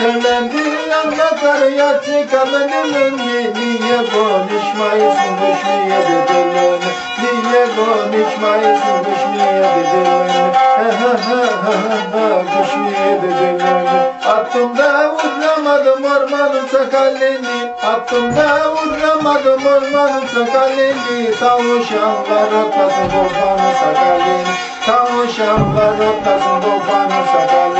söylendi Anlatar ya çıkarmanın Niye konuşmayısın düşmeye bedelini Niye konuşmayısın düşmeye bedelini Ha ha ha ha ha düşmeye bedelini Attım da vuramadım ormanın sakalini Attım da vuramadım ormanın sakalini Tavuşanlar otlasın babanın sakalini Tavuşanlar otlasın babanın sakalini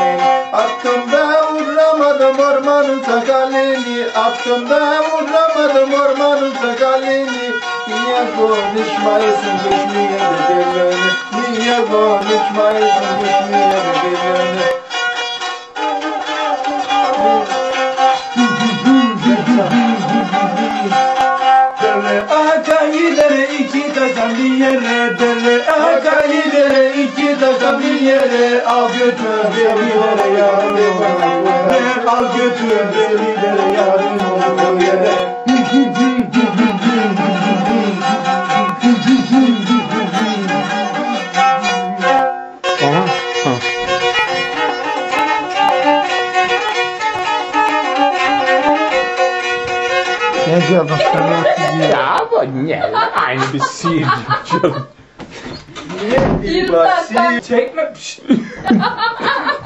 Attım da vuramadım ormanın sakalini. Attım da vuramadım ormanın sakalini. Niye konuşmayısın düşmeye bedelini Niye konuşmayısın düşmeye bedelini Dere aka gidere iki taşan bir yere. Dere aka gidere iki yere al götür delilere yarın olur Ver al götür yarın olur yere Indian, Black Sea, take my...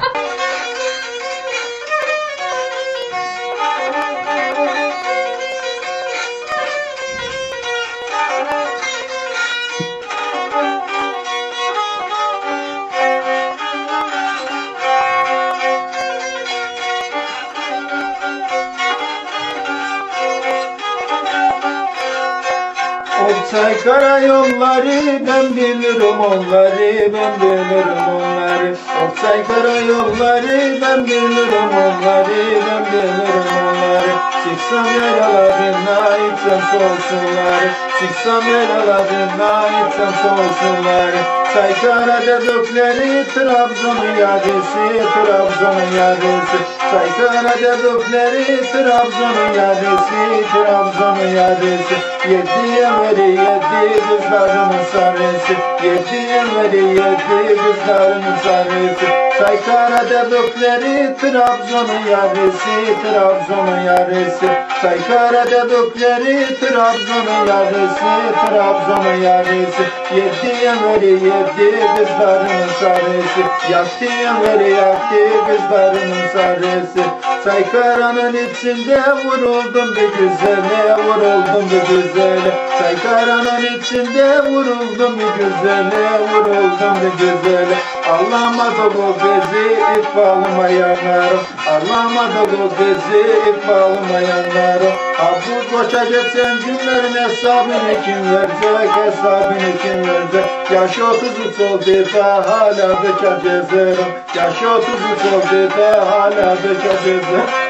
Oksay karayolları ben bilirim onları ben bilirim onları. Oksay karayolları ben bilirim onları ben bilirim onları. Çıksam yaralarına içsem soğusunlar. Çıksam yaralarına içsem soğusunlar. Saykara dedikleri Trabzon'un yadesi Trabzon'un yadesi Saykara dedikleri Trabzon'un yadesi Trabzon'un yadesi Yedi emri yedi kızlarımın sarısı Yedi emri yedi kızlarımın sarısı Saykara dedikleri Trabzon'un yarısı Trabzon'un yarısı Saykara dedikleri Trabzon'un yarısı Trabzon'un yarısı Yedi emri yedi kızlarımın sarısı Yaktı emri yaktı kızlarımın sarısı Saykara'nın içinde vuruldum bir güzele Vuruldum bir güzele. Saykara'nın içinde vuruldum bir güzele Vuruldum bir güzele Ağlamadı bu bizi ikbalıma yanarım Ağlamadı bu bizi ikbalıma yanarım Abuz boşa geçen günlerin hesabını kim verecek Hesabını kim verecek Yaş 33 oldu da hala bekar gezerim Yaş 33 oldu da hala bekar gezerim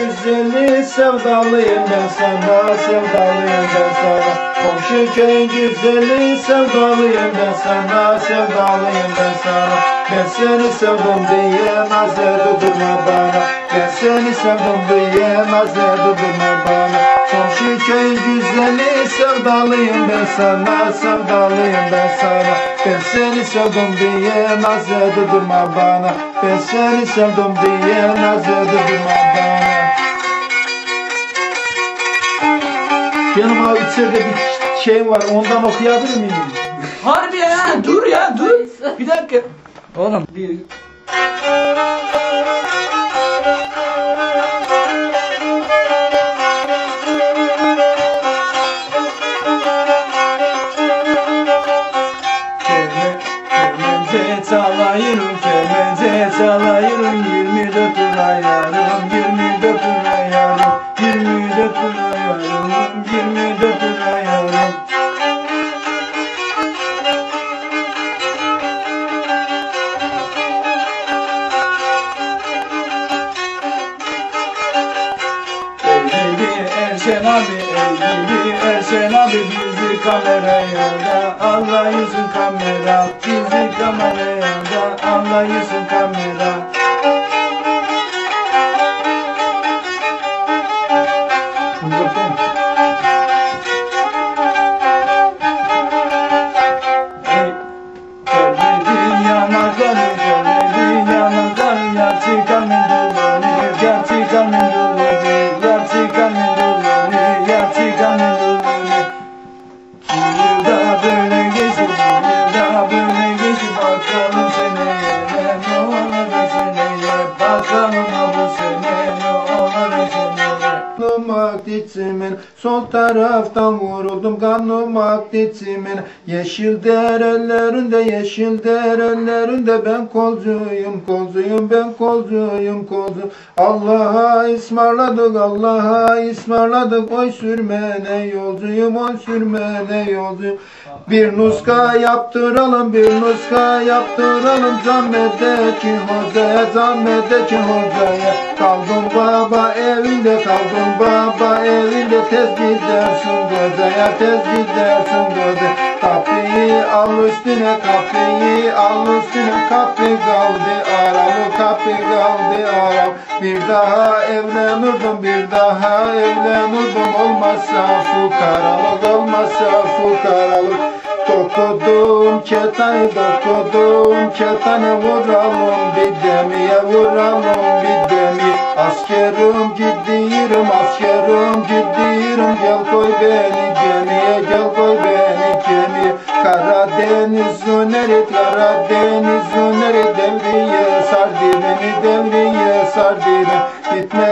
Güzeli sevdalıyım ben sana, sevdalıyım ben sana. Komşu köyün güzeli sevdalıyım ben sana, sevdalıyım ben sana. Ben seni sevdim diye naz durma bana. Ben seni sevdim diye naz durma bana. Komşu köyün güzeli sevdalıyım ben sana, sevdalıyım ben sana. Ben seni sevdim diye naz durma bana. Ben seni sevdim diye naz durma bana Benim abi içeride bir şey var ondan okuyabilir miyim? Harbi ya dur ya dur. Bir dakika. Oğlum bir Kemence çalayırım, kemence çalayırım 24'üne yarım Eylülü Erşen abi, Eylülü Erşen abi. Bizi kameraya da Allah yüzün kamera. Bizi kameraya da Allah yüzün kamera. Sol taraftan vuruldum kanım aktı içimin Yeşil derelerinde yeşil derelerinde Ben kolcuyum kolcuyum ben kolcuyum kolcuyum Allah'a ısmarladık Allah'a ısmarladık. Oy sürmene yolcuyum oy sürmene yolcuyum. Bir nuska yaptıralım bir nuska yaptıralım. Cammedeki hocaya cammedeki hocaya. Kaldım baba evinde kaldım baba evinde. Tez gidersin gözeye tez gidersin göze. Kapıyı al üstüne kapıyı al üstüne Kapı kaldı aralı kapı kaldı aralı Bir daha evlenirdim bir daha evlenirdim Olmazsa fukaralık olmazsa fukaralık Dokudum ketane dokudum ketane vuralım bir demiye vuralım bir demi Askerim gidiyorum askerim gidiyorum gel koy beni gemiye gel koy beni gemiye. Karadeniz öneri Karadeniz öneri devriye sardı beni devriye sardı beni gitme